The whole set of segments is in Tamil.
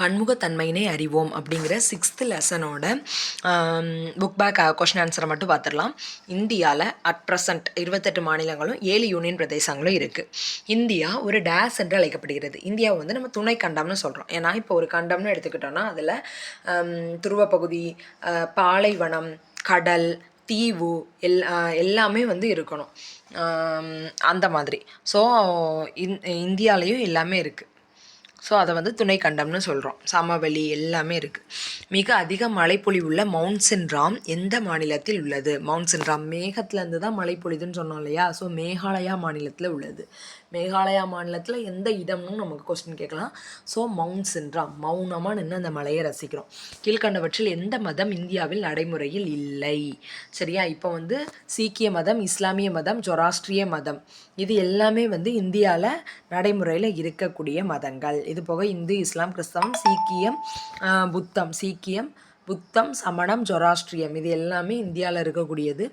பன்முகத்தன்மையினை அறிவோம் அப்படிங்கிற சிக்ஸ்த்து லெசனோட புக் பேக் கொஷின் ஆன்சரை மட்டும் பார்த்துடலாம். இந்தியாவில் அட் ப்ரெசண்ட் இருபத்தெட்டு மாநிலங்களும் ஏழு யூனியன் பிரதேசங்களும் இருக்குது இந்தியா ஒரு டேஸ் என்று அழைக்கப்படுகிறது. இந்தியாவை வந்து நம்ம துணை கண்டம்னு சொல்கிறோம் ஏன்னா இப்போ ஒரு கண்டம்னு எடுத்துக்கிட்டோன்னா அதில் துருவப்பகுதி பாலைவனம் கடல் தீவு எல் எல்லாமே வந்து இருக்கணும். அந்த மாதிரி. ஸோ இந் இந்தியாலேயும் எல்லாமே இருக்குது ஸோ அதை வந்து துணை கண்டம்னு சொல்கிறோம் சமவெளி எல்லாமே இருக்குது மிக அதிக மழைப்பொழிவுள்ள மவுண்ட் சின்ராம் எந்த மாநிலத்தில் உள்ளது? மவுண்ட் சின்ராம் மேகத்துலேருந்து தான் மழை சொன்னோம் இல்லையா? ஸோ மேகாலயா மாநிலத்தில் உள்ளது. மேகாலயா மாநிலத்தில் எந்த இடம்னு நமக்கு கொஸ்டின் கேட்கலாம். ஸோ மவுண்ட் சின்ராம் மௌனமாக நின்று அந்த மலையை ரசிக்கிறோம். கீழ்கண்டவற்றில் எந்த மதம் இந்தியாவில் நடைமுறையில் இல்லை? சரியா? இப்போ வந்து சீக்கிய மதம் இஸ்லாமிய மதம் ஜொராஸ்ட்ரிய மதம். இது எல்லாமே வந்து இந்தியாவில் நடைமுறையில் இருக்கக்கூடிய மதங்கள். இது போக இந்து இஸ்லாம் கிறிஸ்தவம் சீக்கியம் புத்தம். சீக்கியம் புத்தம் சமணம் ஜொராஸ்ட்ரியம் இது எல்லாமே இந்தியாவில் இருக்கக்கூடியது.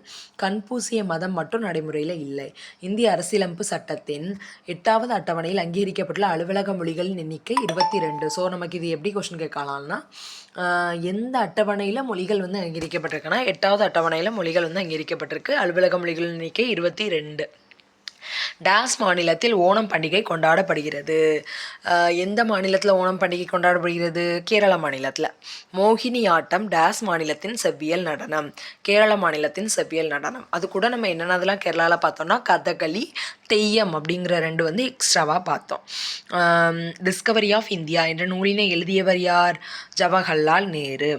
கன்பூசிய மதம் மட்டும் நடைமுறையில் இல்லை. இந்திய அரசியலமைப்பு சட்டத்தின் எட்டாவது அட்டவணையில் அங்கீகரிக்கப்பட்டுள்ள அலுவலக மொழிகளின் எண்ணிக்கை இருபத்தி ரெண்டு ஸோ நமக்கு இது எப்படி கொஷின் கேட்கலாம்னா எந்த அட்டவணையில் மொழிகள் வந்து அங்கீகரிக்கப்பட்டிருக்குன்னா எட்டாவது அட்டவணையில் மொழிகள் வந்து அங்கீகரிக்கப்பட்டிருக்கு. அலுவலக மொழிகளின் எண்ணிக்கை இருபத்தி ரெண்டு டாஸ் மாநிலத்தில் ஓணம் பண்டிகை கொண்டாடப்படுகிறது. எந்த மாநிலத்தில் ஓணம் பண்டிகை கொண்டாடப்படுகிறது? கேரள மாநிலத்தில். மோகினி ஆட்டம் டாஸ் மாநிலத்தின் செவ்வியல் நடனம். கேரள மாநிலத்தின் செவ்வியல் நடனம். அது கூட நம்ம என்னென்னதெல்லாம் கேரளாவில் பார்த்தோம்னா கதகளி தெய்யம் அப்படிங்கிற ரெண்டு வந்து எக்ஸ்ட்ராவாக பார்த்தோம். டிஸ்கவரி ஆஃப் இந்தியா என்ற நூலினை எழுதியவர் யார்? ஜவஹர்லால் நேரு.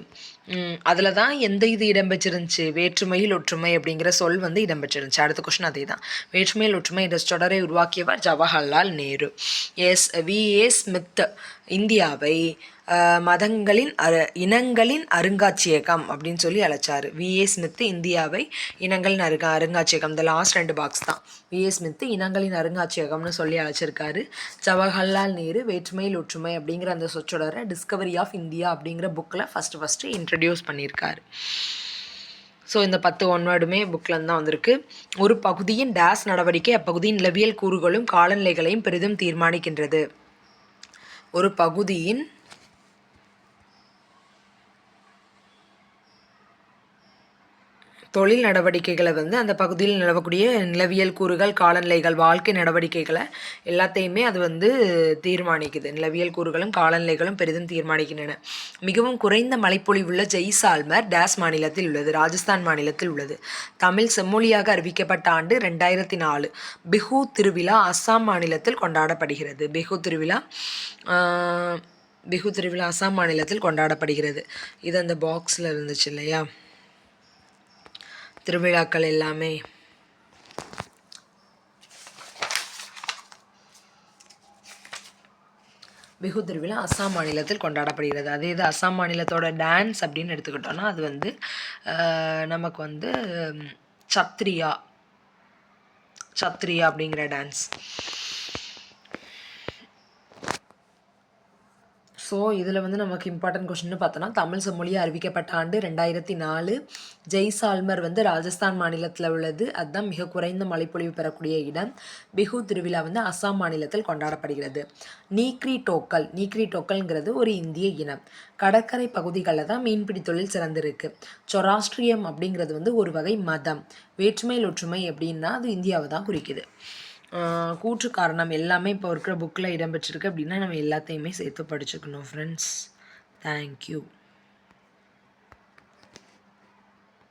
அதில் தான் எந்த இது இடம்பெற்றிருந்துச்சு? வேற்றுமையில் ஒற்றுமை அப்படிங்கிற சொல் வந்து இடம்பெற்றிருந்துச்சு. அடுத்த கொஷின் அதே தான் வேற்றுமையில் ஒற்றுமை என்ற தொடரை உருவாக்கியவர் Jawaharlal Nehru. S V A Smith இந்தியாவை மதங்களின் அரு இனங்களின் அருங்காட்சியகம் அப்படின்னு சொல்லி அழைச்சார். விஏ ஸ்மித்து ஸ்மித் இந்தியாவை இனங்களின் அருங்க அருங்காட்சியகம். இந்த லாஸ்ட் ரெண்டு பாக்ஸ் தான். விஏ ஏ ஸ்மித் இனங்களின் அருங்காட்சியகம்னு சொல்லி அழைச்சிருக்காரு. ஜவஹர்லால் நேரு வேற்றுமையில் ஒற்றுமை அப்படிங்கிற அந்த சொற்றொடரை டிஸ்கவரி ஆஃப் இந்தியா அப்படிங்கிற புக்கில் ஃபஸ்ட்டு ஃபஸ்ட்டு இன்ட்ரடியூஸ் பண்ணியிருக்காரு. ஸோ இந்த பத்து ஒன்வேர்டுமே புக்கில் தான் வந்திருக்கு. ஒரு பகுதியின் டேஸ் நடவடிக்கை அப்பகுதியின் நிலவியல் கூறுகளும் காலநிலைகளையும் பெரிதும் தீர்மானிக்கின்றது. ஒரு பகுதியின் தொழில் நடவடிக்கைகளை வந்து அந்த பகுதியில் நிலவக்கூடிய நிலவியல் கூறுகள் காலநிலைகள் வாழ்க்கை நடவடிக்கைகளை எல்லாத்தையுமே அது வந்து தீர்மானிக்குது. நிலவியல் கூறுகளும் காலநிலைகளும் பெரிதும் தீர்மானிக்கின்றன. மிகவும் குறைந்த மழைப்பொழிவுள்ள ஜெய்சால்மர் டேஸ் மாநிலத்தில் உள்ளது ராஜஸ்தான் மாநிலத்தில் உள்ளது. தமிழ் செம்மொழியாக அறிவிக்கப்பட்ட ஆண்டு ரெண்டாயிரத்தி நாலு பிஹு திருவிழா அஸ்ஸாம் மாநிலத்தில் கொண்டாடப்படுகிறது. பிஹு திருவிழா பிஹு திருவிழா அஸ்ஸாம் மாநிலத்தில் கொண்டாடப்படுகிறது. இது அந்த பாக்ஸில் இருந்துச்சு இல்லையா? திருவிழாக்கள் எல்லாமே. பிஹு திருவிழா அசாம் மாநிலத்தில் கொண்டாடப்படுகிறது. அதே இது அசாம் மாநிலத்தோட டான்ஸ் அப்படின்னு எடுத்துக்கிட்டோம்னா அது வந்து நமக்கு வந்து சத்ரியா. சத்ரியா அப்படிங்கிற டான்ஸ். ஸோ இதில் வந்து நமக்கு இம்பார்ட்டன்ட் கொஷின்னு பார்த்தோன்னா தமிழ் செம்மொழி அறிவிக்கப்பட்ட ஆண்டு ரெண்டாயிரத்தி நாலு ஜெய்சால்மர் வந்து ராஜஸ்தான் மாநிலத்தில் உள்ளது. அதுதான் மிக குறைந்த மழைப்பொழிவு பெறக்கூடிய இடம். பிஹு திருவிழா வந்து அஸ்ஸாம் மாநிலத்தில் கொண்டாடப்படுகிறது. நீக்ரி டோக்கல். நீக்ரி டோக்கல்ங்கிறது ஒரு இந்திய இனம். கடற்கரை பகுதிகளில் தான் மீன்பிடி தொழில் சிறந்திருக்கு. சொராஸ்ட்ரியம் அப்படிங்கிறது வந்து ஒரு வகை மதம். வேற்றுமையில் ஒற்றுமை அப்படின்னா அது இந்தியாவை தான் குறிக்குது. கூற்று காரணம் எல்லாமே இப்போ இருக்கிற புக்கில் இடம்பெற்றிருக்கு அப்படின்னா நம்ம எல்லாத்தையுமே சேர்த்து படிச்சுக்கணும் ஃப்ரெண்ட்ஸ் தேங்க்யூ